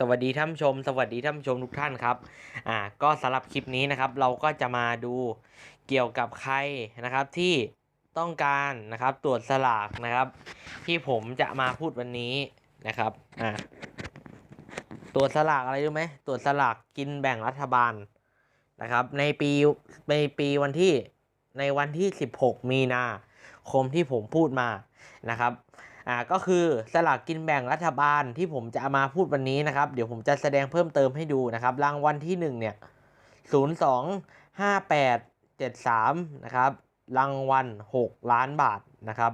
สวัสดีท่านชม สวัสดีท่านชมทุกท่านครับ อ่า ก็สำหรับคลิปนี้นะครับ เราก็จะมาดูเกี่ยวกับใครนะครับที่ต้องการนะครับตรวจสลากนะครับ ที่ผมจะมาพูดวันนี้นะครับ อ่าตรวจสลากอะไรรู้ไหมตรวจสลากกินแบ่งรัฐบาลนะครับ ในปีในปีวันที่ในวันที่ 16 มีนาคมที่ผมพูดมานะครับ อ่าก็คือสลากกินแบ่งรัฐบาลที่ผมจะมาพูดวันนี้นะครับ เดี๋ยวผมจะแสดงเพิ่มเติมให้ดูนะครับ รางวัลที่หนึ่งเนี่ยศูนย์สองห้าแปดเจ็ดสามนะครับ รางวัลหกล้านบาทนะครับ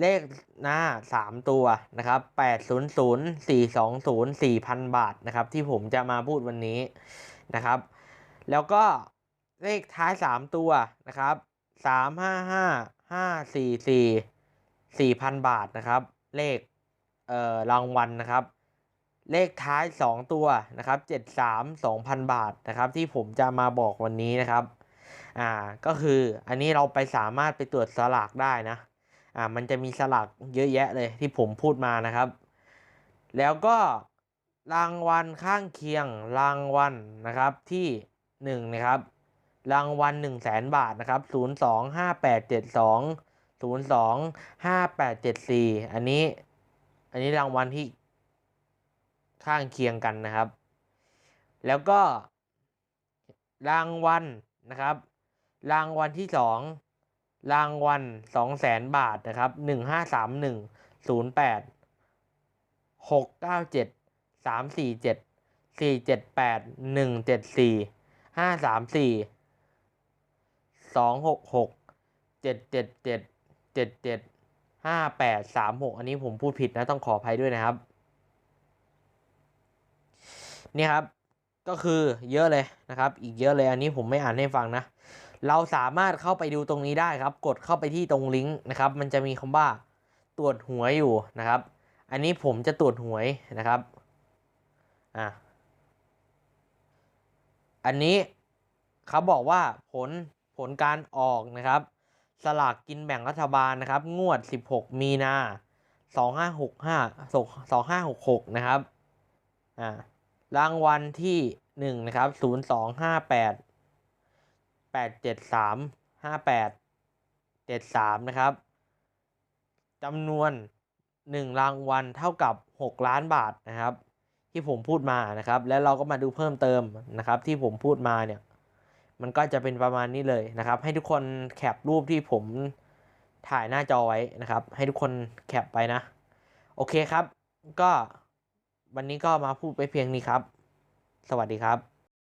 เลขหน้าสามตัวนะครับแปดศูนย์ศูนย์สี่สองศูนย์สี่พันบาทนะครับ ที่ผมจะมาพูดวันนี้นะครับ แล้วก็เลขท้ายสามตัวนะครับสามห้าห้าห้าสี่สี่ 4,000 บาทนะครับ เลขเอ่อรางวัลนะครับ เลขท้าย 2 ตัวนะครับ73 2,000 บาทนะครับ ที่ผมจะมาบอกวันนี้นะครับอ่าก็คืออันนี้เราไปสามารถไปตรวจสลากได้นะอ่ามันจะมีสลากเยอะแยะเลยที่ผมพูดมานะครับ แล้วก็รางวัลข้างเคียงรางวัลนะครับที่1นะครับรางวัล1 0 0 0 0แสนบาทนะครับ 025872 ศูนย์สองห้าแปดเจ็ดสี่อันนี้ อันนี้รางวัลที่ข้างเคียงกันนะครับ แล้วก็รางวัลนะครับ รางวัลที่สองรางวัลสองแสนบาทนะครับหนึ่งห้าสามหนึ่งศูนย์แปดหกเก้าเจ็ดสามสี่เจ็ดสี่เจ็ดแปดหนึ่งเจ็ดสี่ห้าสามสี่สองหกหกเจ็ดเจ็ดเจ็ด เจ็ดเจ็ดห้าแปดสามหกอันนี้ผมพูดผิดนะต้องขออภัยด้วยนะครับนี่ครับก็คือเยอะเลยนะครับ อีกเยอะเลยอันนี้ผมไม่อ่านให้ฟังนะ เราสามารถเข้าไปดูตรงนี้ได้ครับ กดเข้าไปที่ตรงลิงก์นะครับ มันจะมีคำว่าตรวจหวยอยู่นะครับ อันนี้ผมจะตรวจหวยนะครับอะอันนี้เขาบอกว่าผลผลการออกนะครับ สลากกินแบ่งรัฐบาลนะครับ งวด 16 มีนา2565 2566 นะครับอ่ารางวัลที่1นะครับ0258 873 58 73 นะครับจำนวน 1 รางวัลเท่ากับ 6 ล้านบาทนะครับ ที่ผมพูดมานะครับ แล้วเราก็มาดูเพิ่มเติมนะครับ ที่ผมพูดมาเนี่ย มันก็จะเป็นประมาณนี้เลยนะครับ ให้ทุกคนแคปรูปที่ผมถ่ายหน้าจอไว้นะครับ ให้ทุกคนแคปไปนะ โอเคครับ ก็วันนี้ก็มาพูดไปเพียงนี้ครับ สวัสดีครับ